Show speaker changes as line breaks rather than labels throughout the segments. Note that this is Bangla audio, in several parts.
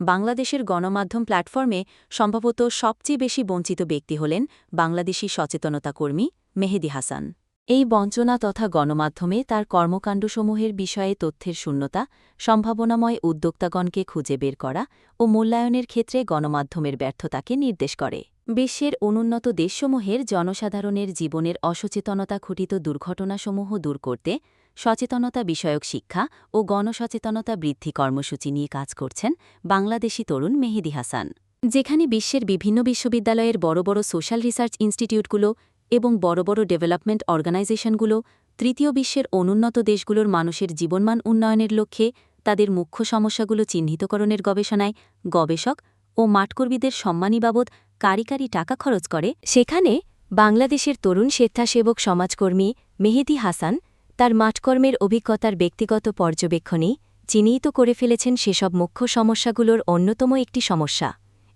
বাংলাদেশের গণমাধ্যম প্ল্যাটফর্মে সম্ভবত সবচেয়ে বেশি বঞ্চিত ব্যক্তি হলেন বাংলাদেশি সচেতনতা কর্মী মেহেদি হাসান। এই বঞ্চনা তথা গণমাধ্যমে তার কর্মকাণ্ডসমূহের বিষয়ে তথ্যের শূন্যতা, সম্ভাবনাময় উদ্যোক্তাগণকে খুঁজে বের করা ও মূল্যায়নের ক্ষেত্রে গণমাধ্যমের ব্যর্থতাকে নির্দেশ করে। বিশ্বের অনুন্নত দেশসমূহের জনসাধারণের জীবনের অসচেতনতা ঘটিত দুর্ঘটনাসমূহ দূর করতে সচেতনতা বিষয়ক শিক্ষা ও গণসচেতনতা বৃদ্ধি কর্মসূচি নিয়ে কাজ করছেন বাংলাদেশি তরুণ মেহেদি হাসান। যেখানে বিশ্বের বিভিন্ন বিশ্ববিদ্যালয়ের বড় বড় সোশ্যাল রিসার্চ ইনস্টিটিউটগুলো এবং বড় বড় ডেভেলপমেন্ট অর্গানাইজেশনগুলো তৃতীয় বিশ্বের অনুন্নত দেশগুলোর মানুষের জীবনমান উন্নয়নের লক্ষ্যে তাদের মুখ্য সমস্যাগুলো চিহ্নিতকরণের গবেষণায় গবেষক ও মাঠকর্মীদের সম্মানী বাবদ কারিকারি টাকা খরচ করে। সেখানে বাংলাদেশের তরুণ স্বেচ্ছাসেবক সমাজকর্মী মেহেদি হাসান তার মাঠকর্মের অভিজ্ঞতার ব্যক্তিগত পর্যবেক্ষণেই চিহ্নিত করে ফেলেছেন সেসব মুখ্য সমস্যাগুলোর অন্যতম একটি সমস্যা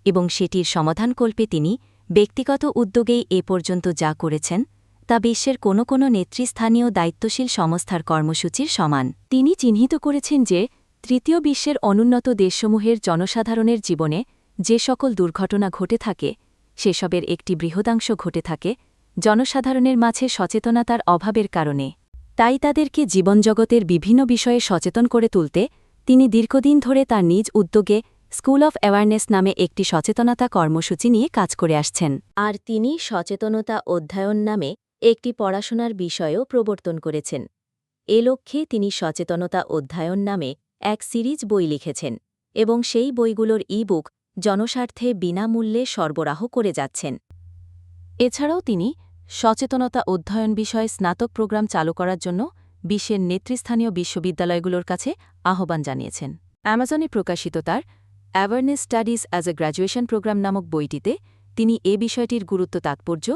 এবং সেটির সমাধানকল্পে তিনি ব্যক্তিগত উদ্যোগেই এ পর্যন্ত যা করেছেন তা বিশ্বের কোনো কোনো নেতৃস্থানীয় দায়িত্বশীল সংস্থার কর্মসূচির সমান। তিনি চিহ্নিত করেছেন যে তৃতীয় বিশ্বের অনুন্নত দেশসমূহের জনসাধারণের জীবনে যে সকল দুর্ঘটনা ঘটে থাকে, সেসবের একটি বৃহদাংশ ঘটে থাকে জনসাধারণের মাঝে সচেতনতার অভাবের কারণে। তাই তাদেরকে জীবনজগতের বিভিন্ন বিষয়ে সচেতন করে তুলতে তিনি দীর্ঘদিন ধরে তার নিজ উদ্যোগে স্কুল অফ অ্যাওয়ারনেস নামে একটি সচেতনতা কর্মসূচি নিয়ে কাজ করে আসছেন। আর তিনি সচেতনতা অধ্যয়ন নামে একটি পড়াশোনার বিষয়ও প্রবর্তন করেছেন। এ লক্ষ্যে তিনি সচেতনতা অধ্যয়ন নামে এক সিরিজ বই লিখেছেন এবং সেই বইগুলোর ইবুক জনস্বার্থে বিনামূল্যে সরবরাহ করে যাচ্ছেন। এছাড়াও তিনি সচেতনতা অধ্যয়ন বিষয়ে স্নাতক প্রোগ্রাম চালু করার জন্য বিশ্বের নেতৃস্থানীয় বিশ্ববিদ্যালয়গুলোর কাছে আহ্বান জানিয়েছেন। অ্যামাজনে প্রকাশিত তার awareness studies as a graduation program নামক বইটিতে তিনি এ বিষয়টির গুরুত্ব, তাৎপর্য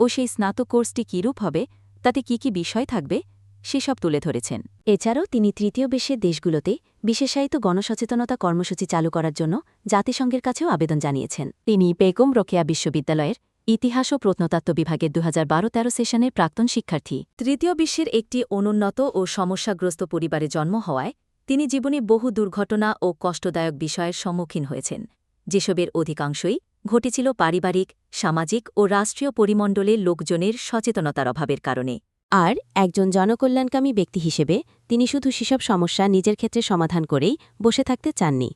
ও সেই স্নাতক কোর্সটি কীরূপ হবে, তাতে কি কি বিষয় থাকবে, সেসব তুলে ধরেছেন। এছাড়াও তিনি তৃতীয় বিশ্বের দেশগুলোতে বিশেষায়িত গণসচেতনতা কর্মসূচি চালু করার জন্য জাতিসংঘের কাছেও আবেদন জানিয়েছেন। তিনি বেগম রোকেয়া বিশ্ববিদ্যালয়ের ইতিহাস ও প্রত্নতত্ত্ব বিভাগের দু হাজার বারো তেরো সেশনের প্রাক্তন শিক্ষার্থী। তৃতীয় বিশ্বের একটি অনুন্নত ও সমস্যাগ্রস্ত পরিবারে জন্ম হওয়ায় তিনি জীবনে বহু দুর্ঘটনা ও কষ্টদায়ক বিষয়ের সম্মুখীন হয়েছেন। যেসবের অধিকাংশই ঘটেছিল পারিবারিক, সামাজিক ও রাষ্ট্রীয় পরিমণ্ডলের লোকজনের সচেতনতার অভাবের কারণে। আর একজন জনকল্যাণকামী ব্যক্তি হিসেবে তিনি শুধু সেসব সমস্যা নিজের ক্ষেত্রে সমাধান করেই বসে থাকতে চাননি।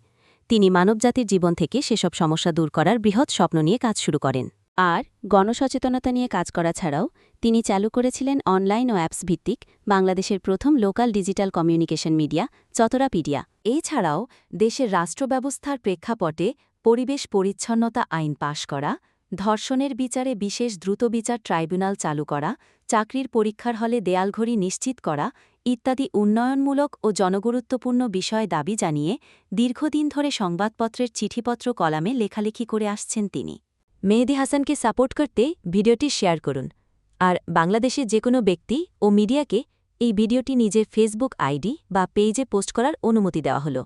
তিনি মানবজাতির জীবন থেকে সেসব সমস্যা দূর করার বৃহৎ স্বপ্ন নিয়ে কাজ শুরু করেন। আর গণসচেতনতা নিয়ে কাজ করা ছাড়াও তিনি চালু করেছিলেন অনলাইন ও অ্যাপস ভিত্তিক বাংলাদেশের প্রথম লোকাল ডিজিটাল কমিউনিকেশন মিডিয়া, চতরাপিডিয়া। এছাড়াও দেশের রাষ্ট্রব্যবস্থার প্রেক্ষাপটে পরিবেশ পরিচ্ছন্নতা আইন পাশ করা, ধর্ষণের বিচারে বিশেষ দ্রুত বিচার ট্রাইব্যুনাল চালু করা, চাকরির পরীক্ষার হলে দেয়ালঘড়ি নিশ্চিত করা ইত্যাদি উন্নয়নমূলক ও জনগুরুত্বপূর্ণ বিষয় দাবি জানিয়ে দীর্ঘদিন ধরে সংবাদপত্রের চিঠিপত্র কলামে লেখালেখি করে আসছেন তিনি। মেহেদি হাসানকে সাপোর্ট করতে ভিডিওটি শেয়ার করুন। আর বাংলাদেশের যে কোনো ব্যক্তি ও মিডিয়াকে এই ভিডিওটি নিজের ফেসবুক আইডি বা পেজে পোস্ট করার অনুমতি দেওয়া হলো।